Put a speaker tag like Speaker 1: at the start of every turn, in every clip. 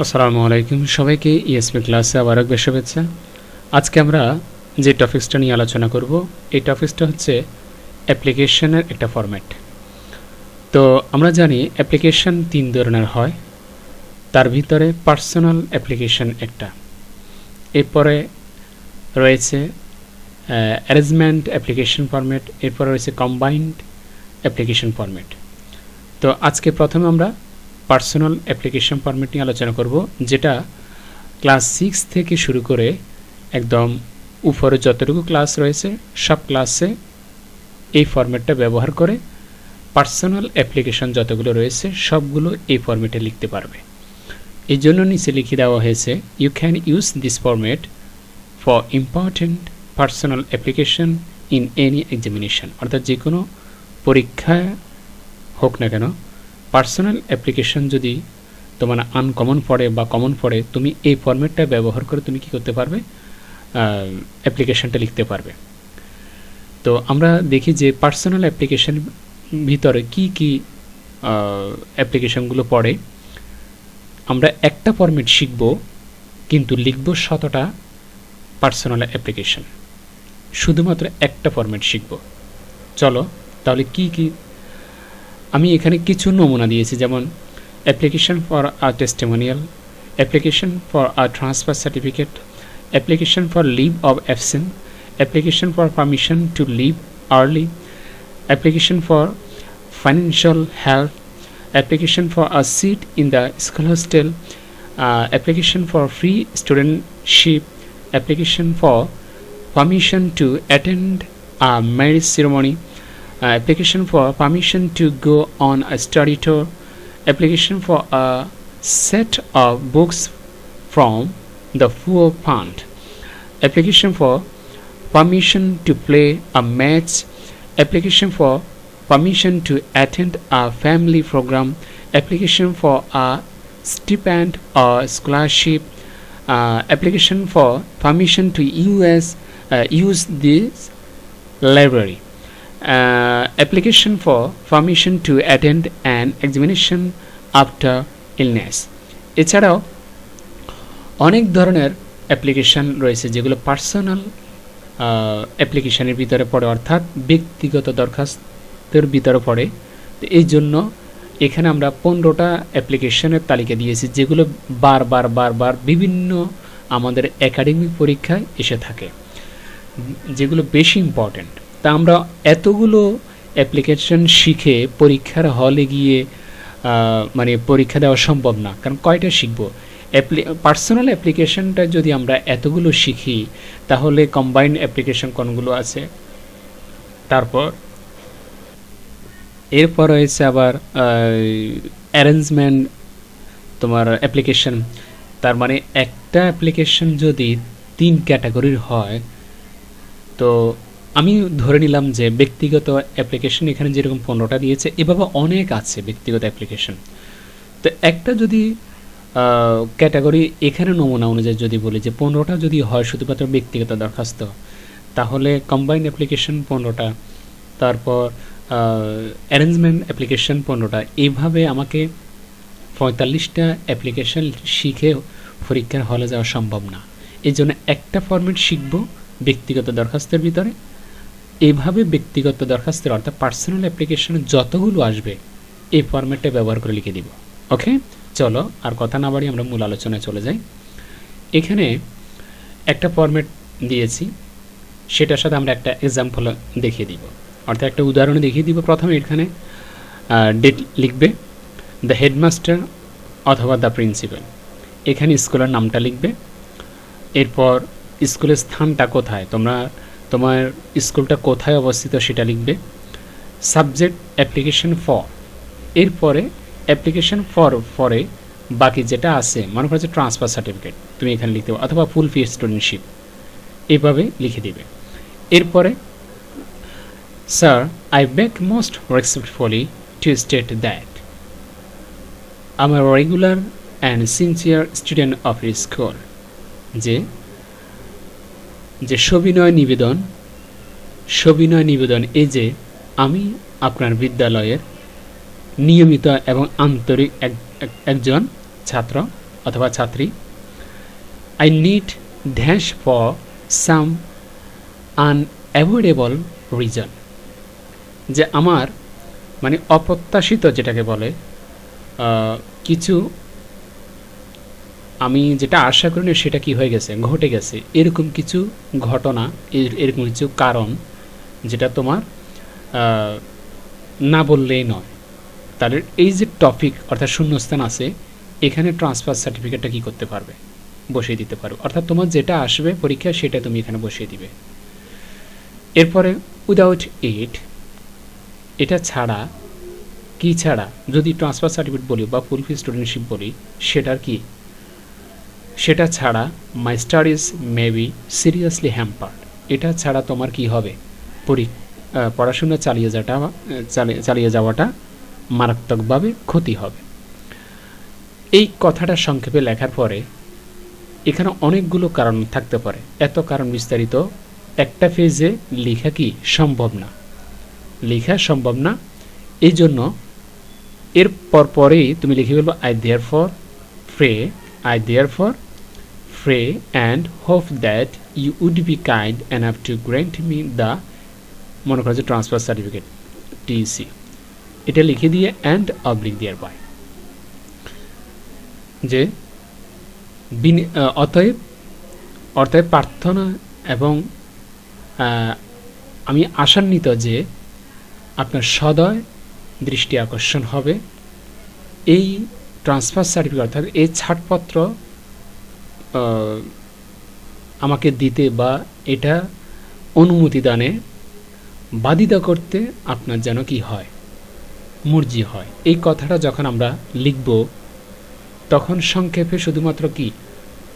Speaker 1: আসসালামু আলাইকুম সবাইকে ইএসপি ক্লাসে আবার একবার শুভেচ্ছা। আজকে আমরা যে টপিক্সটা নিয়ে আলোচনা করব, এই টপিক্সটা হচ্ছে অ্যাপ্লিকেশনের একটা ফরম্যাট তো আমরা জানি অ্যাপ্লিকেশন তিন ধরনের হয়, তার ভিতরে পার্সোনাল অ্যাপ্লিকেশন একটা। এরপরে রয়েছে অ্যারেঞ্জমেন্ট অ্যাপ্লিকেশন ফরম্যাট এরপরে রয়েছে কম্বাইন্ড অ্যাপ্লিকেশন ফরম্যাট তো আজকে প্রথমে আমরা পার্সোনাল অ্যাপ্লিকেশন ফরম্যাট নিয়ে আলোচনা করব, যেটা ক্লাস সিক্স থেকে শুরু করে একদম উপরে যতটুকু ক্লাস রয়েছে, সব ক্লাসে এই ফরম্যাটটা ব্যবহার করে পার্সোনাল অ্যাপ্লিকেশন যতগুলো রয়েছে, সবগুলো এই ফরম্যাটে লিখতে পারবে। এই জন্য নিচে লিখে দেওয়া হয়েছে you can use this format for important personal application in any examination অর্থাৎ যে কোনো পরীক্ষায় হোক না কেন পার্সোনাল অ্যাপ্লিকেশন যদি তোমার আনকমন পড়ে বা কমন পড়ে, তুমি এই ফরম্যাটটা ব্যবহার করে তুমি কি করতে পারবে? অ্যাপ্লিকেশনটা লিখতে পারবে। তো আমরা দেখি যে পার্সোনাল অ্যাপ্লিকেশন ভিতরে কি কি অ্যাপ্লিকেশনগুলো পড়ে। আমরা একটা ফরম্যাট শিখব, কিন্তু লিখব শতটা পার্সোনাল অ্যাপ্লিকেশন শুধুমাত্র একটা ফরম্যাট শিখব। চলো, তাহলে কি কি আমি এখানে কিছু নমুনা দিয়েছি, যেমন application for a testimonial application for a transfer certificate application for leave of absent application for permission to leave early application for financial help application for a seat in the school hostel application for free studentship application for permission to attend a marriage ceremony application for permission to go on a study tour application for a set of books from the poor fund application for permission to play a match application for permission to attend a family program application for a stipend or scholarship uh, application for permission to use uh, use this library. uh, application for permission to attend an examination after illness. এছাড়াও, অনেক ধরনের application রয়েছে যেগুলো personal অ্যাপ্লিকেশানের ভিতরে পড়ে, অর্থাৎ ব্যক্তিগত দরখাস্তের ভিতরে পড়ে। তো এই জন্য এখানে আমরা পনেরোটা অ্যাপ্লিকেশনের তালিকা দিয়েছি, যেগুলো বারবার বারবার বিভিন্ন আমাদের একাডেমিক পরীক্ষায় এসে থাকে, যেগুলো বেশি ইম্পর্ট্যান্ট তা আমরা এতগুলো অ্যাপ্লিকেশন শিখে পরীক্ষার হলে গিয়ে মানে পরীক্ষা দেওয়া সম্ভব না। কারণ কয়টা শিখব? পার্সোনাল অ্যাপ্লিকেশনটা যদি আমরা এতগুলো শিখি, তাহলে কম্বাইন্ড অ্যাপ্লিকেশন কোনগুলো আছে? তারপর? এরপর রয়েছে আবার অ্যারেঞ্জমেন্ট তোমার অ্যাপ্লিকেশন তার মানে একটা অ্যাপ্লিকেশন যদি তিন ক্যাটাগরির হয়, তো আমি ধরে নিলাম যে ব্যক্তিগত অ্যাপ্লিকেশন এখানে যেরকম পনেরোটা দিয়েছে এভাবে অনেক আছে ব্যক্তিগত অ্যাপ্লিকেশন তো একটা যদি ক্যাটাগরি এখানে নমুনা অনুযায়ী যদি বলি যে পনেরোটা যদি হয় শুধুমাত্র ব্যক্তিগত দরখাস্ত, তাহলে কম্বাইন্ড অ্যাপ্লিকেশন পনেরোটা তারপর অ্যারেঞ্জমেন্ট অ্যাপ্লিকেশন পনেরোটা এইভাবে আমাকে পঁয়তাল্লিশটা অ্যাপ্লিকেশন শিখে পরীক্ষার হলে যাওয়া সম্ভব না। এই জন্য একটা ফর্মেট শিখব ব্যক্তিগত দরখাস্তের ভিতরে এইভাবে ব্যক্তিগত দরখাস্তের অর্থাৎ পার্সোনাল অ্যাপ্লিকেশন যতগুলো আসবে, এই ফর্মেটটা ব্যবহার করে লিখে দিব। ওকে চলো, আর কথা না বাড়ি আমরা মূল আলোচনায় চলে যাই। এখানে একটা ফর্মেট দিয়েছি, সেটার সাথে আমরা একটা এক্সাম্পল দেখিয়ে দিব। অর্থাৎ একটা উদাহরণ দেখিয়ে দিব প্রথমে এখানে। ডেট লিখবে দ্য হেডমাস্টার অথবা দ্য প্রিন্সিপাল এখানে স্কুলের নামটা লিখবে। এরপর স্কুলের স্থানটা কোথায়? তোমরা তোমার স্কুলটা কোথায় অবস্থিত সেটা লিখবে। Subject application for. এরপরে অ্যাপ্লিকেশন ফর, ফরে বাকি যেটা আছে, মনে করছে ট্রান্সফার সার্টিফিকেট, তুমি এখানে লিখতে পারো, অথবা ফুল ফি স্টুডেন্টশিপ এইভাবে লিখে দিবে। এরপরে, sir I beg most respectfully to state that আমার regular and sincere student of school যে যে সবিনয় নিবেদন সবিনয় নিবেদন এই যে আমি আপনার বিদ্যালয়ের নিয়মিত এবং আন্তরিক একজন ছাত্র অথবা ছাত্রী। I need dash for some unavoidable reason যে আমার মানে অপ্রত্যাশিত যেটাকে বলে কিছু আমি যেটা আশা করিনি সেটা কি হয়ে গেছে, ঘটে গেছে। এরকম কিছু ঘটনা, এর- এরকম কিছু কারণ যেটা তোমার না বললেই নয়। তাহলে এই যে টপিক অর্থাৎ শূন্যস্থান আছে, এখানে ট্রান্সফার সার্টিফিকেটটা কি করতে পারবে? বসিয়ে দিতে পারবে। অর্থাৎ তোমার যেটা আসবে পরীক্ষা, সেটা তুমি এখানে বসিয়ে দিবে। এরপরে উইদাউট ইট এটা ছাড়া, কি ছাড়া? যদি ট্রান্সফার সার্টিফিকেট বলি বা ফুল ফি স্টুডেন্টশিপ বলি, সেটার কি? সেটা ছাড়া my studies may be seriously hampered এটা ছাড়া তোমার কি হবে? পরি পড়াশোনা চালিয়ে যাওয়াটা চালিয়ে চালিয়ে যাওয়াটা মারাত্মকভাবে ক্ষতি হবে। এই কথাটা সংক্ষেপে লেখার পরে এখানে অনেকগুলো কারণ থাকতে পারে। এত কারণ বিস্তারিত একটা পেজে লেখা কি সম্ভব না। লেখা সম্ভব না। এই জন্য এর পর পরেই তুমি লিখে ফেলব I therefore pray I therefore and hope that you would be kind and have to grant me the মনে করো যে ট্রান্সফার সার্টিফিকেট টিসি এটা লিখে দিয়ে অ্যান্ড অবলিক দেয়ার বাই যে অতএব অতএব প্রার্থনা এবং আমি আশান্বিত যে আপনার সদয় দৃষ্টি আকর্ষণ হবে। এই ট্রান্সফার সার্টিফিকেট অর্থাৎ এই ছাড়পত্র আমাকে দিতে বা এটা অনুমতি দানে বাদিদা করতে আপনার যেন কি হয়? মর্জি হয়। এই কথাটা যখন আমরা লিখব, তখন সংক্ষেপে শুধুমাত্র কি?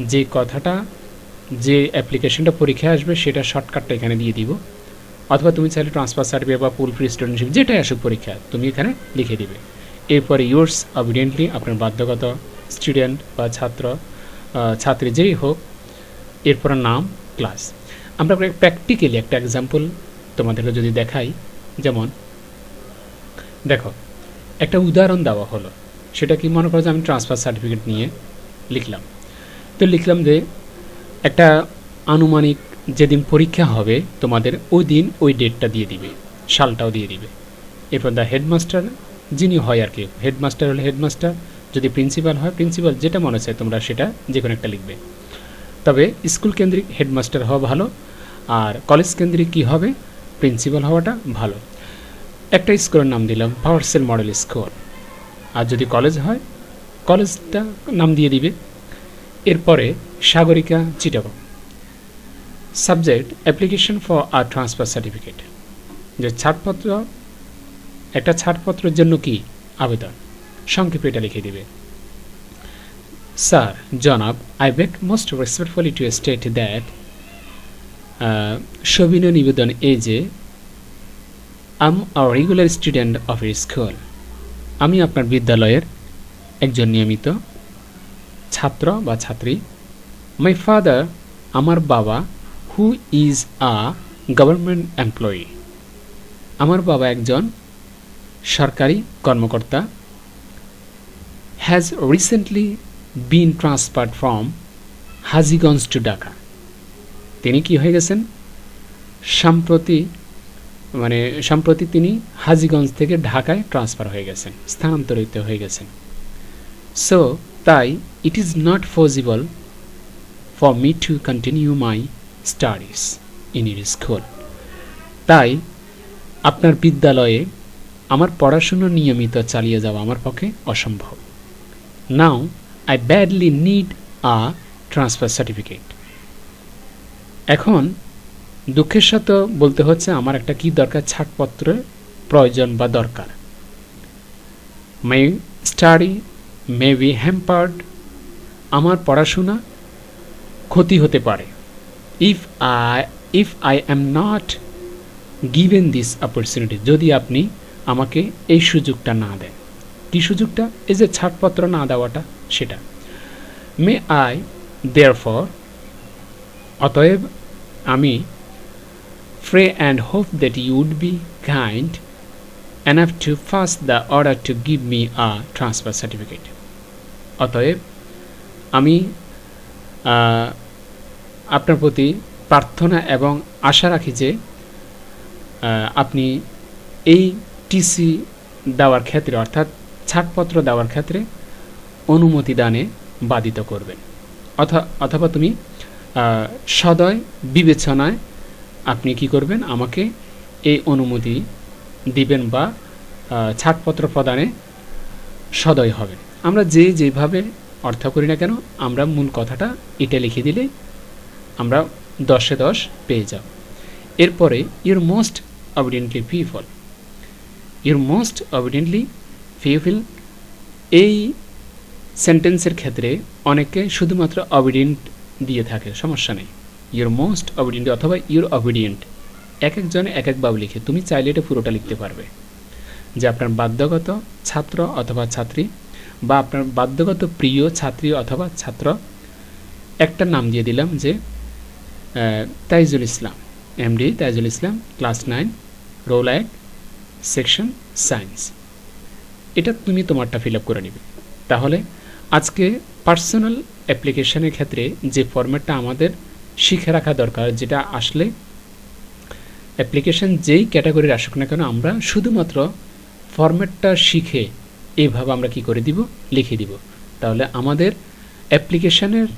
Speaker 1: যে কথাটা, যে অ্যাপ্লিকেশনটা পরীক্ষায় আসবে, সেটা শর্টকাটটা এখানে দিয়ে দিব। অথবা তুমি চাইলে ট্রান্সফার সার্টিফিকেট বা ফুল ফ্রি স্টুডেন্টশিপ যেটাই আসুক পরীক্ষা, তুমি এখানে লিখে দিবে। এরপরে ইয়োর্স অবিডেন্টলি আপনার বাধ্যগত স্টুডেন্ট বা ছাত্র ছাত্রী যেই হোক, এরপর নাম ক্লাস আমরা প্র্যাকটিক্যালি একটা এক্সাম্পল তোমাদেরকে যদি দেখাই, যেমন, দেখো, একটা উদাহরণ দেওয়া হলো। সেটা কি মনে করো যে আমি ট্রান্সফার সার্টিফিকেট নিয়ে লিখলাম। তো লিখলাম যে, একটা আনুমানিক যেদিন পরীক্ষা হবে, তোমাদের ওই দিন ওই ডেটটা দিয়ে দিবে, সালটাও দিয়ে দিবে। এরপর দ্য হেডমাস্টার যিনি হয় আর কি হেডমাস্টার হলে হেডমাস্টার যদি প্রিন্সিপাল হয় প্রিন্সিপাল যেটা মনে চায় তোমরা সেটা যে কোনো একটা লিখবে। তবে স্কুল কেন্দ্রিক হেডমাস্টার হওয়া ভালো, আর কলেজ কেন্দ্রিক কী হবে? প্রিন্সিপাল হওয়াটা ভালো। একটা স্কুলের নাম দিলাম পাওয়ারসেল মডেল স্কুল আর যদি কলেজ হয় কলেজটা নাম দিয়ে দিবে। এরপরে Sagarika Chittagong. Subject application for R transfer certificate যে ছাড়পত্র, একটা ছাড়পত্রের জন্য কি আবেদন? সংক্ষেপে এটা লিখে দিবে। স্যার, জনাব I beg most respectfully to state that সবিনয় নিবেদন এই যে am a regular student of a school আমি আপনার বিদ্যালয়ের একজন নিয়মিত ছাত্র বা ছাত্রী। মাই ফাদার আমার বাবা who is a government employee আমার বাবা একজন সরকারি কর্মকর্তা। Has recently been transferred from Hajiganj to Dhaka তিনি কি হয়ে গেছেন? সম্প্রতি মানে সম্প্রতি তিনি হাজিগঞ্জ থেকে ঢাকায় ট্রান্সফার হয়ে গেছেন, স্থানান্তরিত হয়ে গেছেন। সো তাই it is not possible for me to continue my studies in your school তাই আপনার বিদ্যালয়ে আমার পড়াশুনো নিয়মিত চালিয়ে যাওয়া আমার পক্ষে অসম্ভব। Now I badly need a transfer certificate এখন, দুঃখের সাথে বলতে হচ্ছে আমার একটা কি দরকার? ছাড়পত্রের প্রয়োজন বা দরকার। My study may be hampered আমার পড়াশোনা ক্ষতি হতে পারে। If I if I am not given this opportunity যদি আপনি আমাকে এই সুযোগটা না দেন। কী সুযোগটা? এই যে ছাড়পত্র না দেওয়াটা, সেটা। মে আই দেয়ার ফর অতএব আমি pray and hope that you would be kind enough to pass the order to give me a transfer certificate. অতএব আমি আপনার প্রতি প্রার্থনা এবং আশা রাখি যে আপনি এই টিসি দেওয়ার ক্ষেত্রে, অর্থাৎ ছাড়পত্র দেওয়ার ক্ষেত্রে অনুমতি দানে বাধিত করবেন। অথ- অথবা তুমি সদয় বিবেচনায় আপনি কি করবেন? আমাকে এই অনুমতি দিবেন বা ছাড়পত্র প্রদানে সদয় হবেন। আমরা যে যেভাবে অর্থ করি না কেন, আমরা মূল কথাটা এটা লিখে দিলে আমরা দশে দশ পেয়ে যাব। এরপরে your most obediently pupil your most obediently pupil এই সেন্টেন্সের ক্ষেত্রে অনেকে শুধুমাত্র অবিডিয়েন্ট দিয়ে থাকে, সমস্যা নেই। ইউর মোস্ট অবিডিয়েন্ট অথবা ইউর অবিডিয়েন্ট এক একজনে এক এক একভাবে লিখে, তুমি চাইলে এটা পুরোটা লিখতে পারবে। যে আপনার বাধ্যগত ছাত্র অথবা ছাত্রী বা আপনার বাধ্যগত প্রিয় ছাত্রী অথবা ছাত্র, একটা নাম দিয়ে দিলাম যে Taijul Islam MD Taijul Islam, class nine roll এক সেকশন সায়েন্স এটা তুমি তোমারটা ফিল আপ করে নিবে। তাহলে আজকে পার্সোনাল অ্যাপ্লিকেশনের ক্ষেত্রে যে ফরম্যাটটা আমাদের শিখে রাখা দরকার, যেটা আসলে অ্যাপ্লিকেশন যেই ক্যাটাগরির আসুক না কেন, আমরা শুধুমাত্র ফরম্যাটটা শিখে এইভাবে আমরা কি করে দিব, লিখে দিব। তাহলে আমাদের অ্যাপ্লিকেশানের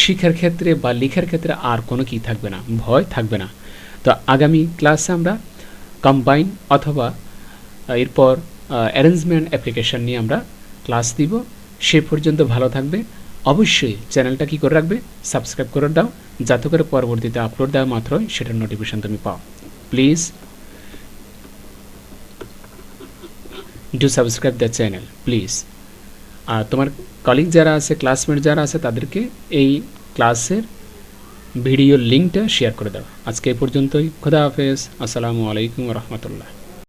Speaker 1: শিখার ক্ষেত্রে বা লেখার ক্ষেত্রে আর কোনো কি থাকবে না, ভয় থাকবে না। তো আগামী ক্লাসে আমরা কম্বাইন অথবা এরপর অ্যারেঞ্জমেন্ট অ্যাপ্লিকেশন নিয়ে আমরা ক্লাস দিব সে পর্যন্ত ভালো থাকবে। অবশ্যই চ্যানেলটা কি করে রাখবে সাবস্ক্রাইব করে দাও, যাতে করে পরবর্তীতে আপলোড দেওয়া মাত্রই সেটার নোটিফিকেশন তুমি পাও। Please do subscribe the channel please আর তোমার কলিগ যারা আছে ক্লাসমেট যারা আছে, তাদেরকে এই ক্লাসের ভিডিও লিঙ্কটা শেয়ার করে দাও। আজকে এই পর্যন্তই। খোদা হাফেজ। আসসালামু আলাইকুম রহমতুল্লাহ।